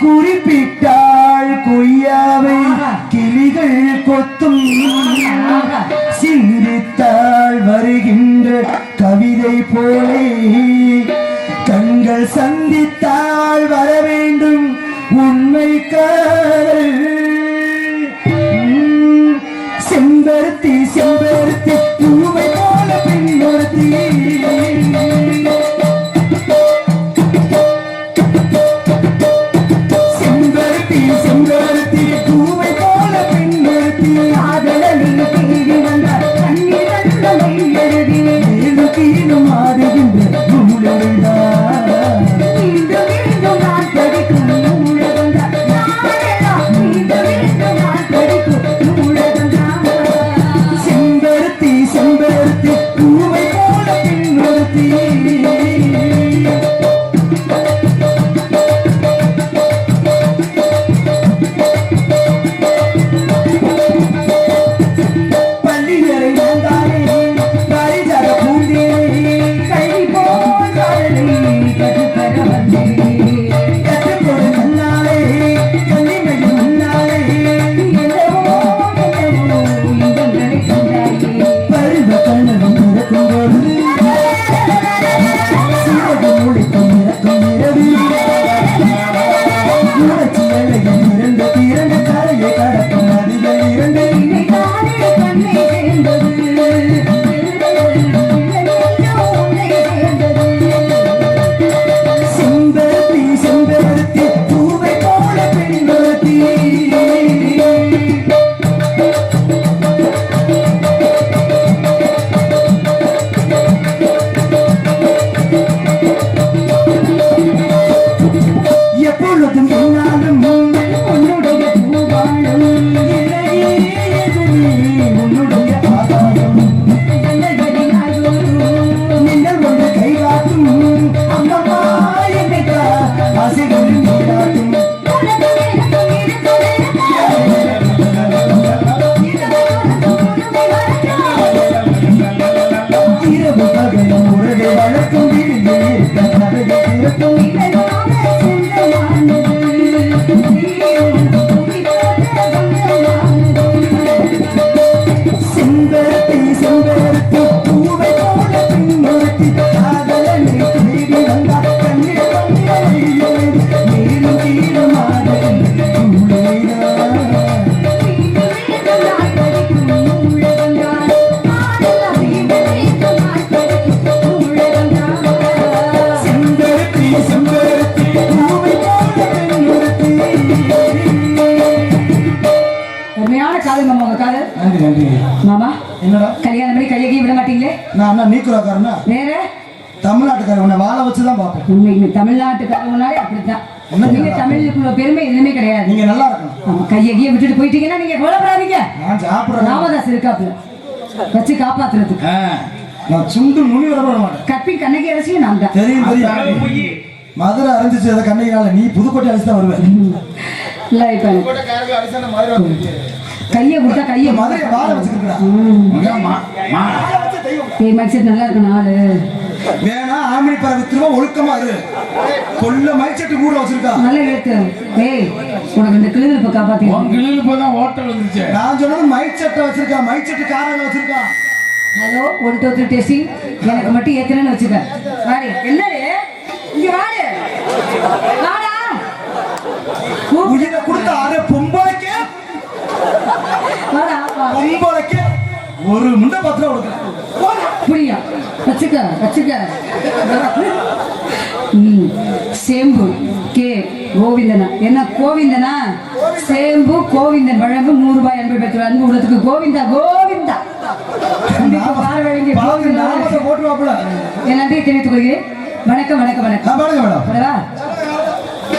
குறிப்பிட்டாள் கொய்யாவை கிளிகள் கொத்தும். சிரித்தாள் வருகின்ற கவிதை போலே. கண்கள் சந்தித்தால் வர வேண்டும் உண்மை காதல் காதலில் செம்பருத்தி செம்பருத்தி பூ காதல் மாமா உங்க காதல்? நன்றி நன்றி. மாமா என்னடா? கல்யாணம் பண்ணி கையகி விட மாட்டீங்களே? நான் அண்ணா நீக்குறாக்காரனா? வேற? தமிழ்நாட்டுக்காரன் உன்னை வாழ வச்சு தான் பார்ப்பேன் உண்மைக்கு தமிழ்நாட்டுக்காரங்கனாலே அப்படித்தான். நீங்க தமிழுக்குள்ள பெருமை எதுவுமே கிடையாது. நீங்க நல்லா இருக்கணும். ஆமா கையகிய விட்டுட்டு போயிட்டீங்கன்னா நீங்க கவலைப்படாதீங்க. நான் சாப்பிடுறேன். ராமதாஸ் இருக்காப்புல. வச்சு காப்பாத்துறதுக்கு. நான் சுண்டு நுனி வர மாட்டேன். கண்ணகி அரசியும் நான் தான். தெரியும் தெரியும். மதுரை அறிஞ்சிச்சு அதை கண்ணையினால நீ புதுக்கோட்டை அடிச்சு தான் வருவேன் இல்ல இப்ப கைய கொடுத்தா கைய மதுரை வாழ வச்சுக்கிறா ஏய் மைக் நல்லா இருக்கு நாலு வேணா ஆமணி பறவை திரும்ப ஒழுக்கமா இரு. கொல்ல மைச்சட்டு கூட வச்சிருக்கா. நல்ல எழுத்து ஏய் உனக்கு இந்த கிளிதிருப்ப காப்பாத்தி கிளியில் போய் தான் ஹோட்டல் வந்துருச்சு. நான் சொன்னது மைச்சட்டை வச்சிருக்கா மைச்சட்டு காரில் வச்சிருக்கா. Hello one two three testing எனக்கு மட்டும் ஏத்தனன்னு வச்சுக்க. வாடி என்னடி? இங்க வாடி. வாடா. உயிரை கொடுத்த அரே பொம்பளைக்கு ஒரு முண்டை பத்திரம் கொடுக்குறேன். புரியா வச்சுக்க வச்சுக்க சேம்பு கே கோவிந்தனா. என்ன கோவிந்தனா? சேம்பு கோவிந்தன் வழங்கும் நூறு ரூபாய் அன்பு பெற்ற அன்பு உள்ளத்துக்கு கோவிந்தா கோவிந்தா. என் நன்றியை தெரிவித்துக் கொள்கிறேன். வணக்கம் வணக்கம் வணக்கம்.